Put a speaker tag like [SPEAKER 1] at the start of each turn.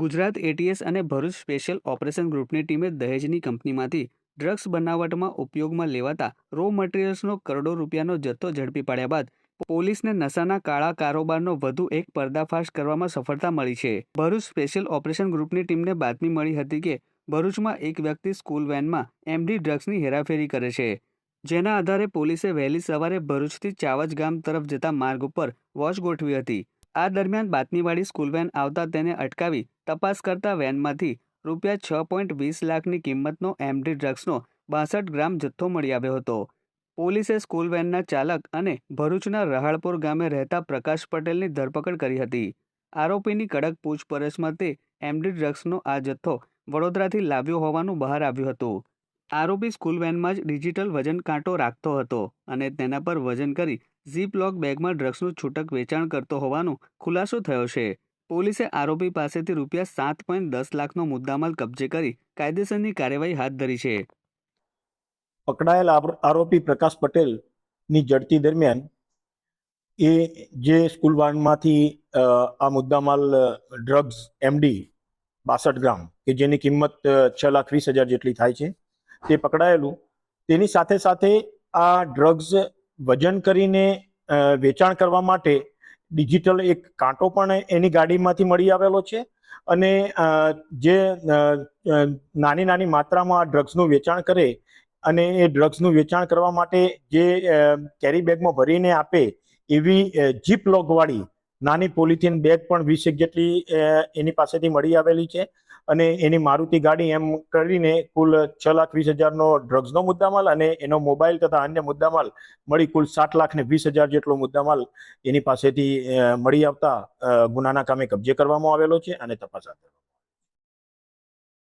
[SPEAKER 1] Gujarat ATS અને Bharuch special operation ગ્રુપની ટીમે દહેજની કંપનીમાંથી ડ્રગ્સ બનાવટમાં ઉપયોગમાં લેવાતા રો મટીરિયલ્સનો કરોડો રૂપિયાનો જથ્થો ઝડપી પાડ્યા બાદ પોલીસને નશાના કાળા કારોબારનો વધુ એક પર્દાફાશ કરવામાં સફળતા મળી છે. ભરૂચ સ્પેશિયલ ઓપરેશન ગ્રુપની ટીમને બાતમી મળી હતી કે ભરૂચમાં એક વ્યક્તિ સ્કૂલ વેનમાં એમડી ડ્રગ્સની હેરાફેરી કરે છે. જેના આધારે પોલીસે વહેલી સવારે ભરૂચથી ચાવજ ગામ તરફ જતા માર્ગ ઉપર વોચ ગોઠવી હતી. આ દરમિયાન બાતમીવાળી સ્કૂલ વેન આવતા તેને અટકાવી તપાસ કરતા વેનમાંથી રૂપિયા છ પોઈન્ટ વીસ લાખની કિંમતનો એમડી ડ્રગ્સનો બાસઠ ગ્રામ જથ્થો મળી આવ્યો હતો. પોલીસે સ્કૂલ વેનના ચાલક અને ભરૂચના રહાળપુર ગામે રહેતા પ્રકાશ પટેલની ધરપકડ કરી હતી. આરોપીની કડક પૂછપરછમાં તે એમડી ડ્રગ્સનો આ જથ્થો વડોદરાથી લાવ્યો હોવાનું બહાર આવ્યું હતું. આરોપી સ્કૂલ વેનમાં જ ડિજિટલ વજન કાંટો રાખતો હતો અને તેના પર વજન કરી ઝીપ લોક બેગમાં ડ્રગ્સનું છૂટક વેચાણ કરતો હોવાનો ખુલાસો થયો છે. પોલીસે આરોપી પાસેથી રૂપિયા સાત પોઈન્ટ દસ લાખનો મુદ્દામાલ કબજે કરી કાયદેસરની કાર્યવાહી હાથ ધરી છે.
[SPEAKER 2] પકડાયેલ આરોપી પ્રકાશ પટેલની ઝડપી દરમિયાન એ જે સ્કૂલ વાનમાંથી આ મુદ્દામાલ ડ્રગ્સ, એમડી, બાસઠ ગ્રામ, કે જેની કિંમત છ લાખ વીસ હજાર જેટલી થાય છે તે પકડાયેલું. તેની સાથે સાથે આ ડ્રગ્સ વજન કરીને વેચાણ કરવા માટે ડિજિટલ એક કાંટો પણ એની ગાડીમાંથી મળી આવેલો છે અને જે નાની નાની માત્રામાં આ ડ્રગ્સનું વેચાણ કરે અને એ ડ્રગ્સનું વેચાણ કરવા માટે જે કેરી બેગમાં ભરીને આપે એવી જીપ લોગવાળી નાની પોલિથીન બેગ પણ વીસેક જેટલી એની પાસેથી મળી આવેલી છે. અને એની મારુતિ ગાડી એમ કરીને કુલ છ લાખ વીસ હજારનો ડ્રગ્સનો મુદ્દામાલ અને એનો મોબાઈલ તથા અન્ય મુદ્દામાલ મળી કુલ સાત લાખ ને વીસ હજાર જેટલો મુદ્દામાલ એની પાસેથી મળી આવતા ગુનાના કામે કબજે કરવામાં આવેલો છે અને તપાસ હાથ